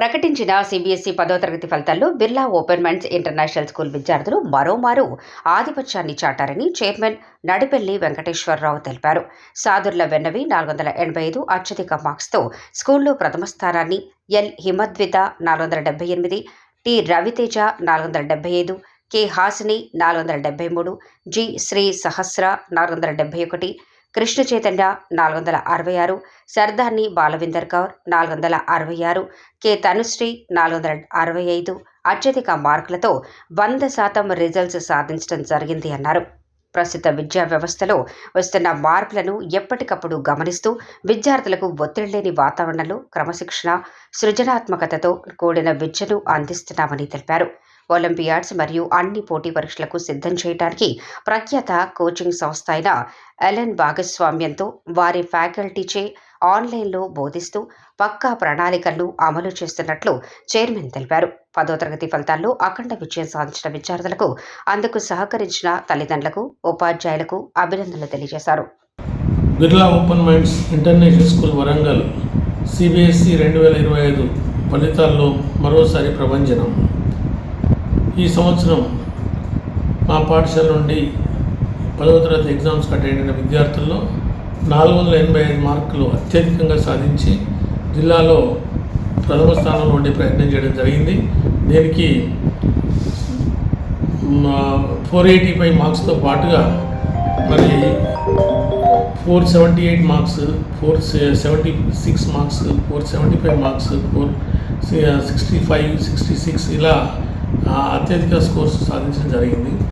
ప్రకటించిన సిబిఎస్ఈ పదో తరగతి ఫలితాల్లో బిర్లా ఓపెన్మెంట్స్ ఇంటర్నేషనల్ స్కూల్ విద్యార్థులు మరోమారు ఆధిపత్యాన్ని చాటారని చైర్మన్ నడిపెల్లి వెంకటేశ్వరరావు తెలిపారు. సాదుర్ల వెన్నవి నాలుగు వందల ఎనభై ఐదు అత్యధిక మార్క్స్తో స్కూల్లో ప్రథమ స్థానాన్ని ఎల్ హిమద్విత నాలుగు వందల డెబ్బై ఎనిమిది టి రవితేజ నాలుగు వందల డెబ్బై ఐదు కె హాసిని నాలుగు వందల డెబ్బై మూడు జి శ్రీ సహస్ర నాలుగు వందల డెబ్బై ఒకటి కృష్ణ చైతన్య నాలుగు వందల అరవై ఆరు సర్దార్ని బాలవిందర్ కౌర్ నాలుగు వందల అరవై ఆరు కె. తనుశ్రీ నాలుగు వందల అరవై ఐదు అత్యధిక మార్కులతో వంద శాతం రిజల్ట్స్ సాధించడం జరిగింది అన్నారు. ప్రస్తుత విద్యా వ్యవస్థలో వస్తున్న మార్పులను ఎప్పటికప్పుడు గమనిస్తూ విద్యార్థులకు ఒత్తిడి లేని వాతావరణంలో క్రమశిక్షణ సృజనాత్మకతతో కూడిన విద్యను అందిస్తున్నామని తెలిపారు. ఒలింపియాడ్స్ మరియు అన్ని పోటీ పరీక్షలకు సిద్ధం చేయడానికి ప్రఖ్యాత కోచింగ్ సంస్థ అయిన ఎలెన్ భాగస్వామ్యంతో వారి ఫ్యాకల్టీచే ఆన్లైన్లో బోధిస్తూ పక్కా ప్రణాళికలను అమలు చేస్తున్నట్లు చైర్మన్ తెలిపారు. పదో తరగతి ఫలితాల్లో అఖండ విజయం సాధించిన విద్యార్థులకు అందుకు సహకరించిన తల్లిదండ్రులకు ఉపాధ్యాయులకు అభినందనలు తెలియజేశారు. Birla open minds international school Warangal CBSE రెండు వేల ఇరవై ఐదు ఫలితాల్లో మరోసారి ప్రభంజనం. ఈ సంవత్సరం మా పాఠశాల నుండి పదవ తరగతి ఎగ్జామ్స్కి అటెండ్ అయిన విద్యార్థుల్లో నాలుగు వందల ఎనభై ఐదు మార్కులు అత్యధికంగా సాధించి జిల్లాలో ప్రథమ స్థానంలో ఉండే ప్రయత్నం చేయడం జరిగింది. దీనికి ఫోర్ ఎయిటీ ఫైవ్ మార్క్స్తో పాటుగా మరి four seventy eight marks four seventy six marks four seventy five marks four sixty five sixty six ఇలా అత్యధిక స్కోర్స్ సాధించడం జరిగింది.